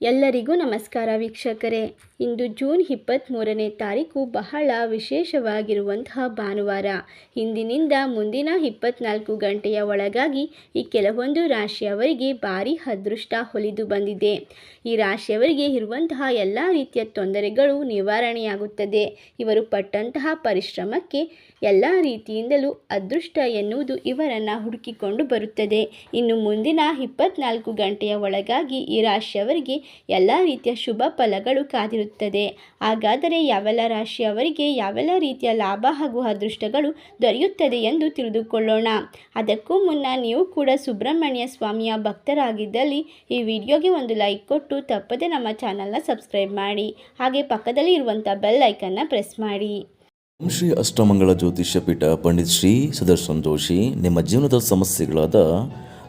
ಎಲ್ಲರಿಗೂ ನಮಸ್ಕಾರ ವೀಕ್ಷಕರೇ. ಇಂದು ಜೂನ್ ಇಪ್ಪತ್ತ್ಮೂರನೇ ತಾರೀಕು ಬಹಳ ವಿಶೇಷವಾಗಿರುವಂತಹ ಭಾನುವಾರ. ಇಂದಿನಿಂದ ಮುಂದಿನ ಇಪ್ಪತ್ನಾಲ್ಕು ಗಂಟೆಯ ಒಳಗಾಗಿ ಈ ಕೆಲವೊಂದು ರಾಶಿಯವರಿಗೆ ಭಾರಿ ಅದೃಷ್ಟ ಹೊಲಿದು ಬಂದಿದೆ. ಈ ರಾಶಿಯವರಿಗೆ ಇರುವಂತಹ ಎಲ್ಲ ರೀತಿಯ ತೊಂದರೆಗಳು ನಿವಾರಣೆಯಾಗುತ್ತದೆ. ಇವರು ಪಟ್ಟಂತಹ ಪರಿಶ್ರಮಕ್ಕೆ ಎಲ್ಲ ರೀತಿಯಿಂದಲೂ ಅದೃಷ್ಟ ಎನ್ನುವುದು ಇವರನ್ನು ಹುಡುಕಿಕೊಂಡು ಬರುತ್ತದೆ. ಇನ್ನು ಮುಂದಿನ ಇಪ್ಪತ್ನಾಲ್ಕು ಗಂಟೆಯ ಒಳಗಾಗಿ ಈ ರಾಶಿಯವರಿಗೆ ಎಲ್ಲ ರೀತಿಯ ಶುಭ ಫಲಗಳು ಕಾದಿರುತ್ತದೆ. ಹಾಗಾದರೆ ಯಾವೆಲ್ಲ ರಾಶಿಯವರಿಗೆ ಯಾವೆಲ್ಲ ರೀತಿಯ ಲಾಭ ಹಾಗೂ ಅದೃಷ್ಟಗಳು ದೊರೆಯುತ್ತದೆ ಎಂದು ತಿಳಿದುಕೊಳ್ಳೋಣ. ಅದಕ್ಕೂ ಮುನ್ನ ನೀವು ಕೂಡ ಸುಬ್ರಹ್ಮಣ್ಯ ಸ್ವಾಮಿಯ ಭಕ್ತರಾಗಿದ್ದಲ್ಲಿ ಈ ವಿಡಿಯೋಗೆ ಒಂದು ಲೈಕ್ ಕೊಟ್ಟು ತಪ್ಪದೆ ನಮ್ಮ ಚಾನಲ್ನ ಸಬ್ಸ್ಕ್ರೈಬ್ ಮಾಡಿ. ಹಾಗೆ ಪಕ್ಕದಲ್ಲಿ ಇರುವಂಥ ಬೆಲ್ ಐಕನ್ನ ಪ್ರೆಸ್ ಮಾಡಿ. ಓಂ ಶ್ರೀ ಅಷ್ಟಮಂಗಳ ಜ್ಯೋತಿಷ್ಯ ಪೀಠ ಪಂಡಿತ್ ಶ್ರೀ ಸುದರ್ಶನ್ ಜೋಶಿ ನಿಮ್ಮ ಜೀವನದ ಸಮಸ್ಯೆಗಳಾದ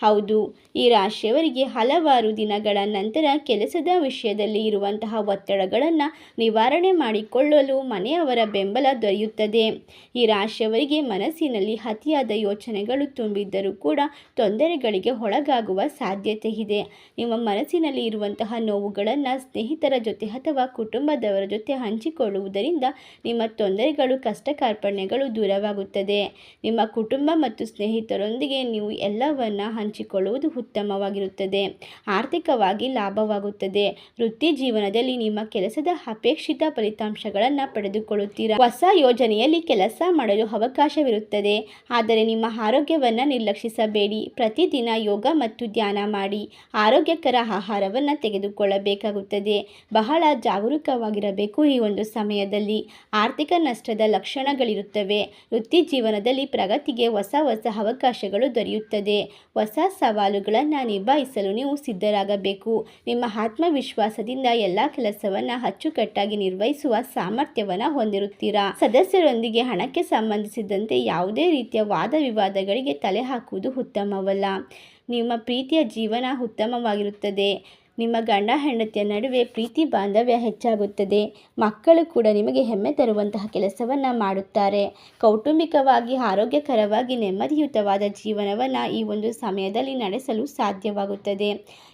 ಹೌದು, ಈ ರಾಶಿಯವರಿಗೆ ಹಲವಾರು ದಿನಗಳ ನಂತರ ಕೆಲಸದ ವಿಷಯದಲ್ಲಿ ಇರುವಂತಹ ಒತ್ತಡಗಳನ್ನು ನಿವಾರಣೆ ಮಾಡಿಕೊಳ್ಳಲು ಮನೆಯವರ ಬೆಂಬಲ ದೊರೆಯುತ್ತದೆ. ಈ ರಾಶಿಯವರಿಗೆ ಮನಸ್ಸಿನಲ್ಲಿ ಅತಿಯಾದ ಯೋಚನೆಗಳು ತುಂಬಿದ್ದರೂ ಕೂಡ ತೊಂದರೆಗಳಿಗೆ ಒಳಗಾಗುವ ಸಾಧ್ಯತೆ ಇದೆ. ನಿಮ್ಮ ಮನಸ್ಸಿನಲ್ಲಿ ಇರುವಂತಹ ನೋವುಗಳನ್ನು ಸ್ನೇಹಿತರ ಜೊತೆ ಅಥವಾ ಕುಟುಂಬದವರ ಜೊತೆ ಹಂಚಿಕೊಳ್ಳುವುದರಿಂದ ನಿಮ್ಮ ತೊಂದರೆಗಳು ಕಷ್ಟ ಕಾರ್ಪಣ್ಯಗಳು ದೂರವಾಗುತ್ತದೆ. ನಿಮ್ಮ ಕುಟುಂಬ ಮತ್ತು ಸ್ನೇಹಿತರೊಂದಿಗೆ ನೀವು ಎಲ್ಲವನ್ನ ಹಂಚಿಕೊಳ್ಳುವುದು ಉತ್ತಮವಾಗಿರುತ್ತದೆ. ಆರ್ಥಿಕವಾಗಿ ಲಾಭವಾಗುತ್ತದೆ. ವೃತ್ತಿ ಜೀವನದಲ್ಲಿ ನಿಮ್ಮ ಕೆಲಸದ ಅಪೇಕ್ಷಿತ ಫಲಿತಾಂಶಗಳನ್ನು ಪಡೆದುಕೊಳ್ಳುತ್ತೀರಾ? ಹೊಸ ಯೋಜನೆಯಲ್ಲಿ ಕೆಲಸ ಮಾಡಲು ಅವಕಾಶವಿರುತ್ತದೆ. ಆದರೆ ನಿಮ್ಮ ಆರೋಗ್ಯವನ್ನು ನಿರ್ಲಕ್ಷಿಸಬೇಡಿ. ಪ್ರತಿದಿನ ಯೋಗ ಮತ್ತು ಧ್ಯಾನ ಮಾಡಿ. ಆರೋಗ್ಯಕರ ಆಹಾರವನ್ನು ತೆಗೆದುಕೊಳ್ಳಬೇಕಾಗುತ್ತದೆ. ಬಹಳ ಜಾಗರೂಕವಾಗಿರಬೇಕು ಈ ಒಂದು ಸಮಯದಲ್ಲಿ. ಆರ್ಥಿಕ ನಷ್ಟದ ಲಕ್ಷಣಗಳಿರುತ್ತವೆ. ವೃತ್ತಿ ಜೀವನದಲ್ಲಿ ಪ್ರಗತಿಗೆ ಹೊಸ ಹೊಸ ಅವಕಾಶಗಳು ದೊರೆಯುತ್ತದೆ. ಹೊಸ ಸವಾಲುಗಳನ್ನು ನಿಭಾಯಿಸಲು ನೀವು ಸಿದ್ಧರಾಗಬೇಕು. ನಿಮ್ಮ ಆತ್ಮವಿಶ್ವಾಸದಿಂದ ಎಲ್ಲ ಕೆಲಸವನ್ನು ಅಚ್ಚುಕಟ್ಟಾಗಿ ನಿರ್ವಹಿಸುವ ಸಾಮರ್ಥ್ಯವನ್ನು ಹೊಂದಿರುತ್ತೀರಾ? ಸದಸ್ಯರೊಂದಿಗೆ ಹಣಕ್ಕೆ ಸಂಬಂಧಿಸಿದಂತೆ ಯಾವುದೇ ರೀತಿಯ ವಾದ ವಿವಾದಗಳಿಗೆ ತಲೆ ಹಾಕುವುದು ಉತ್ತಮವಲ್ಲ. ನಿಮ್ಮ ಪ್ರೀತಿಯ ಜೀವನ ಉತ್ತಮವಾಗಿರುತ್ತದೆ. ನಿಮ್ಮ ಗಂಡ ಹೆಂಡತಿಯ ನಡುವೆ ಪ್ರೀತಿ ಬಾಂಧವ್ಯ ಹೆಚ್ಚಾಗುತ್ತದೆ. ಮಕ್ಕಳು ಕೂಡ ನಿಮಗೆ ಹೆಮ್ಮೆ ತರುವಂತಹ ಕೆಲಸವನ್ನು ಮಾಡುತ್ತಾರೆ. ಕೌಟುಂಬಿಕವಾಗಿ, ಆರೋಗ್ಯಕರವಾಗಿ, ನೆಮ್ಮದಿಯುತವಾದ ಜೀವನವನ್ನು ಈ ಒಂದು ಸಮಯದಲ್ಲಿ ನಡೆಸಲು ಸಾಧ್ಯವಾಗುತ್ತದೆ.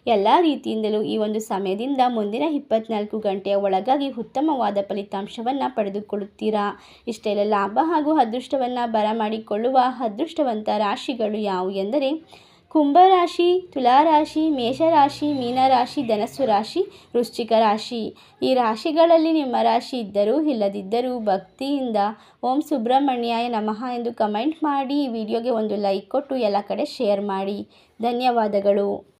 ಎಲ್ಲ ರೀತಿಯಿಂದಲೂ ಈ ಒಂದು ಸಮಯದಿಂದ ಮುಂದಿನ ಇಪ್ಪತ್ನಾಲ್ಕು ಗಂಟೆಯ ಒಳಗಾಗಿ ಉತ್ತಮವಾದ ಫಲಿತಾಂಶವನ್ನು ಪಡೆದುಕೊಳ್ಳುತ್ತೀರಾ? ಇಷ್ಟೆಲ್ಲ ಲಾಭ ಹಾಗೂ ಅದೃಷ್ಟವನ್ನು ಬರಮಾಡಿಕೊಳ್ಳುವ ಅದೃಷ್ಟವಂತ ರಾಶಿಗಳು ಯಾವುವು ಎಂದರೆ ಕುಂಭರಾಶಿ, ತುಲಾರಾಶಿ, ಮೇಷರಾಶಿ, ಮೀನರಾಶಿ ಧನಸ್ಸು ರಾಶಿ ವೃಶ್ಚಿಕ ರಾಶಿ ಈ ರಾಶಿಗಳಲ್ಲಿ ನಿಮ್ಮ ರಾಶಿ ಇದ್ದರೂ ಇಲ್ಲದಿದ್ದರೂ ಭಕ್ತಿಯಿಂದ ಓಂ ಸುಬ್ರಹ್ಮಣ್ಯಾಯ ನಮಃ ಎಂದು ಕಮೆಂಟ್ ಮಾಡಿ ಈ ವಿಡಿಯೋಗೆ ಒಂದು ಲೈಕ್ ಕೊಟ್ಟು ಎಲ್ಲ ಕಡೆ ಶೇರ್ ಮಾಡಿ. ಧನ್ಯವಾದಗಳು.